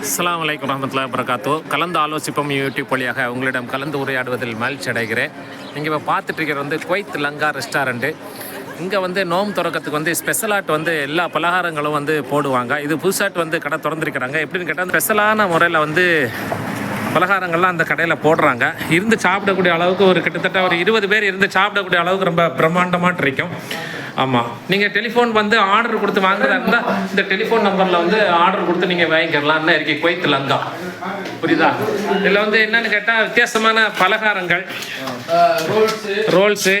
அஸ்லாம் வலைக்கம் வரமத்துல்லா வரகாத்தோ கலந்து ஆலோசிப்போம் யூடியூப் வழியாக உங்களிடம் கலந்து உரையாடுவதில் மகிழ்ச்சி அடைகிறேன் நீங்கள் இப்போ பார்த்துட்ருக்கிறது வந்து குவைத் லங்கா ரெஸ்டாரண்ட்டு இங்கே வந்து நோம்பு திறக்கிறதுக்கு வந்து ஸ்பெஷலாட் வந்து எல்லா பலகாரங்களும் வந்து போடுவாங்க. இது புதுசாட் வந்து கடை திறந்துருக்கிறாங்க. எப்படின்னு கேட்டால் ஸ்பெஷலான முறையில் வந்து பலகாரங்கள்லாம் அந்த கடையில் போடுறாங்க. இருந்து சாப்பிடக்கூடிய அளவுக்கு ஒரு கிட்டத்தட்ட ஒரு இருபது பேர் இருந்து சாப்பிடக்கூடிய அளவுக்கு ரொம்ப பிரம்மாண்டமாக இருக்கும் ஆமாம் நீங்கள் டெலிஃபோன் வந்து ஆர்டர் கொடுத்து வாங்குறதா இருந்தால் இந்த டெலிஃபோன் நம்பரில் வந்து ஆர்டர் கொடுத்து நீங்கள் வாங்கிக்கலாம். என்ன இருக்கு குவைத் லங்கா புரியுதா? இதில் வந்து என்னன்னு கேட்டால் வித்தியாசமான பலகாரங்கள். ரோல்ஸு.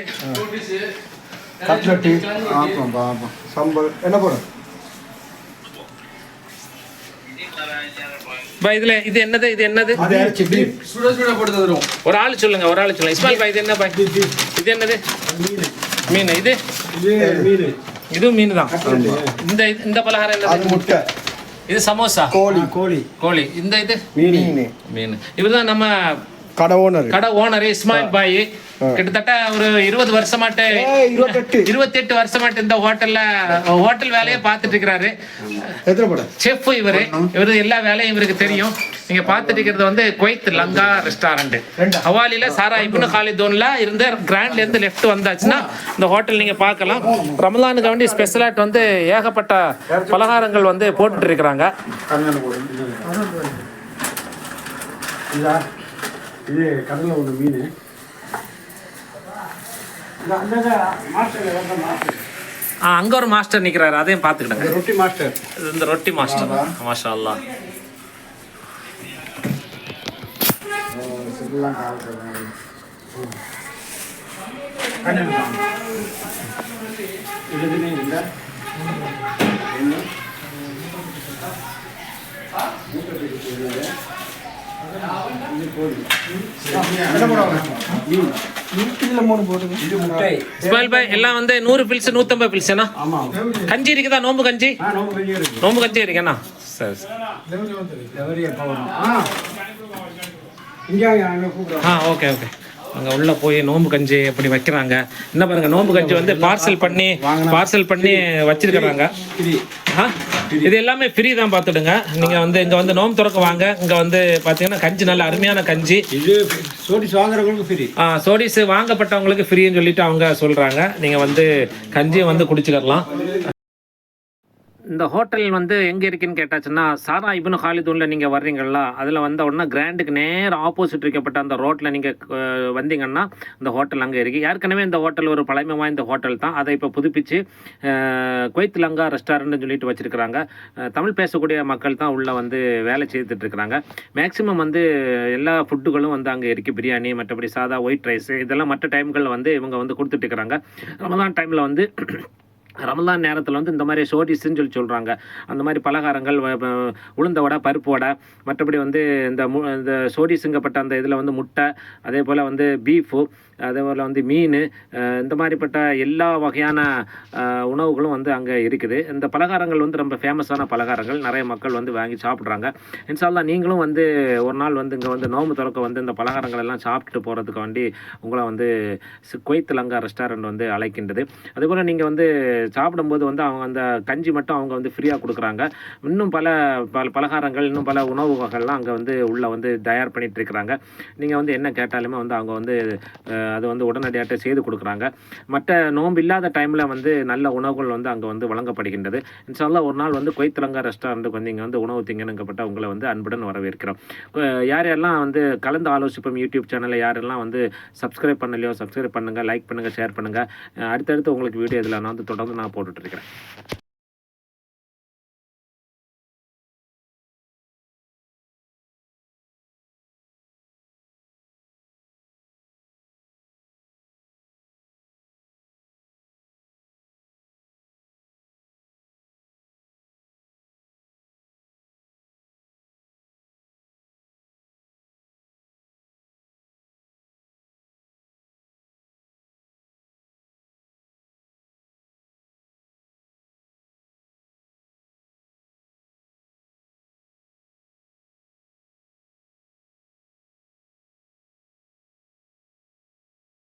கட்லட்டி. சம்பல். என்ன போடும் பா இதில் இது என்னது இது என்னது? ஒரு ஆள் சொல்லுங்க ஒரு ஆள் சொல்லுங்க. இஸ்மாயில் பாய் இது என்ன பாய் இது என்னது? மீன் இது? மீன். இதுவும் மீன் தான் இந்த இந்த பலகாரம் அது என்னது முட்டை. இது சமோசா? கோழி. கோழி கோழி. இந்த இது? மீன். மீன். இவர் தான் நம்ம கடை ஓனர். கடை ஓனர் இஸ்மாயில் பாய். கிட்டத்தட்ட ஒரு இருபது வருஷமாட்டு இருபத்தெட்டு. இருபத்தெட்டு வருஷமாட்டு இந்த ஹோட்டல்ல ஹோட்டல் வேலையை பார்த்துட்டு இருக்கிறாரு செஃப் இவரு. இவரு எல்லா வேலையும் இவருக்கு தெரியும். நீங்க பார்த்துட்டு இருக்கிறது வந்து குவைத் லங்கா ரெஸ்டாரண்ட் ரெண்டா? ஹவாலில சாரா இப்னு காலிதோன்ல இருந்த கிராண்ட்ல இருந்து லெஃப்ட் வந்தாச்சுன்னா இந்த ஹோட்டல் நீங்க பார்க்கலாம். ரமலானுக்கு வேண்டி ஸ்பெஷலாட் வந்து ஏகப்பட்ட பலகாரங்கள் வந்து போட்டுட்டு இருக்கிறாங்க இதா கடலில் ஒரு மீன். ஆ, அங்க ஒரு மாஸ்டர் நிக்கிறாரு. அதையும் பார்த்துக்கிடுங்க. ரொட்டி மாஸ்டர் இந்த ரொட்டி மாஸ்டர் மாஷா இதுன்னு இல்லை எல்லாம் வந்து நூறு பில்ஸ் நூற்றம்பது பில்ஸ் கஞ்சி இருக்குதா? நோம்பு கஞ்சி? நோம்பு கஞ்சி இருக்கு நோம்பு இருக்கேண்ணா சரி. ஆ ஓகே ஓகே அங்கே உள்ளே போய் நோம்பு கஞ்சி அப்படி வைக்கிறாங்க? என்ன பாருங்கள் நோம்பு கஞ்சி வந்து பார்சல் பண்ணி பார்சல் பண்ணி வச்சிருக்கிறாங்க. ஆ? இது எல்லாமே ஃப்ரீ தான் பார்த்துடுங்க. நீங்கள் வந்து இங்கே வந்து நோம்பு திறக்க வாங்க. இங்கே வந்து பார்த்தீங்கன்னா கஞ்சி நல்ல அருமையான கஞ்சி. இது சோடிஸ் வாங்குறவங்களுக்கு ஃப்ரீ ஆ சோடிஸ் வாங்கப்பட்டவங்களுக்கு ஃப்ரீன்னு சொல்லிட்டு அவங்க சொல்கிறாங்க நீங்கள் வந்து கஞ்சியை வந்து குடிச்சுக்கலாம் இந்த ஹோட்டல் வந்து எங்கே இருக்குன்னு கேட்டாச்சுன்னா சாரா இப்னு ஹாலிதூனில் நீங்கள் வர்றீங்களா அதில் வந்த உடனே கிராண்டுக்கு நேர் ஆப்போசிட் இருக்கப்பட்ட அந்த ரோட்டில் நீங்கள் வந்தீங்கன்னா இந்த ஹோட்டல் அங்கே இருக்குது ஏற்கனவே இந்த ஹோட்டல் ஒரு பழமை வாய்ந்த ஹோட்டல் தான். அதை இப்போ புதுப்பிச்சு கொய்த் லங்கா ரெஸ்டாரண்ட்னு சொல்லிட்டு வச்சுருக்கிறாங்க. தமிழ் பேசக்கூடிய மக்கள் தான் உள்ளே வந்து வேலை செய்துட்டு இருக்கிறாங்க மேக்ஸிமம் வந்து எல்லா ஃபுட்டுகளும் வந்து அங்கே இருக்குது பிரியாணி மற்றபடி சாதா ஒயிட் ரைஸ் இதெல்லாம் மற்ற டைம்களில் வந்து இவங்க வந்து கொடுத்துட்டு இருக்கிறாங்க ரமதான் டைமில் வந்து ரமலான் நேரத்தில் வந்து இந்த மாதிரி சோடிஸ்ன்னு சொல்லி சொல்கிறாங்க அந்த மாதிரி பலகாரங்கள் வ- உளுந்த வடை பருப்பு வடை மற்றபடி வந்து இந்த மு இந்த சோடிஸுங்கப்பட்ட அந்த இதில் வந்து முட்டை அதே போல் வந்து பீஃபு அதே போல் வந்து மீன் இந்த மாதிரிப்பட்ட எல்லா வகையான உணவுகளும் வந்து அங்கே இருக்குது. இந்த பலகாரங்கள் வந்து ரொம்ப ஃபேமஸான பலகாரங்கள். நிறைய மக்கள் வந்து வாங்கி சாப்பிட்றாங்க. இன்ஷால்லா நீங்களும் வந்து ஒரு நாள் வந்து இங்கே வந்து நோம்பு திறக்க வந்து இந்த பலகாரங்கள் எல்லாம் சாப்பிட்டுட்டு போகிறதுக்கு வேண்டி உங்களை வந்து சி- குவைத் லங்கா ரெஸ்டாரண்ட் வந்து அழைக்கின்றது. அதேபோல் நீங்கள் வந்து சாப்பிடும்போது வந்து அவங்க அந்த கஞ்சி மட்டும் அவங்க வந்து ஃப்ரீயாக கொடுக்குறாங்க. இன்னும் பல பல பலகாரங்கள் இன்னும் பல உணவு வகைகள்லாம் அங்கே வந்து உள்ளே வந்து தயார் பண்ணிட்டு இருக்கிறாங்க. நீங்கள் வந்து என்ன கேட்டாலுமே வந்து அவங்க வந்து அதை அது வந்து உடனடியாக செய்து கொடுக்குறாங்க. மற்ற நோம்பு இல்லாத டைமில் வந்து நல்ல உணவுகள் வந்து அங்கே வந்து வழங்கப்படுகின்றது. இன்ஷால்லா ஒரு நாள் வந்து கொய்த்திலங்கா ரெஸ்டாரண்ட்டுக்கு வந்து இங்கே வந்து உணவு திங்கணுங்கப்பட்ட உங்களை வந்து அன்புடன் வரவேற்கிறோம். யார் யாரெல்லாம் வந்து கலந்து ஆலோசிப்போம் யூடியூப் சேனலை யாரெல்லாம் வந்து சப்ஸ்கிரைப் பண்ணலையோ சப்ஸ்கிரைப் பண்ணுங்கள் லைக் பண்ணுங்கள் ஷேர் பண்ணுங்கள் அடுத்தடுத்து உங்களுக்கு வீடியோ இதில் நான் வந்து தொடர்ந்து நான் போட்டுட்ருக்கிறேன்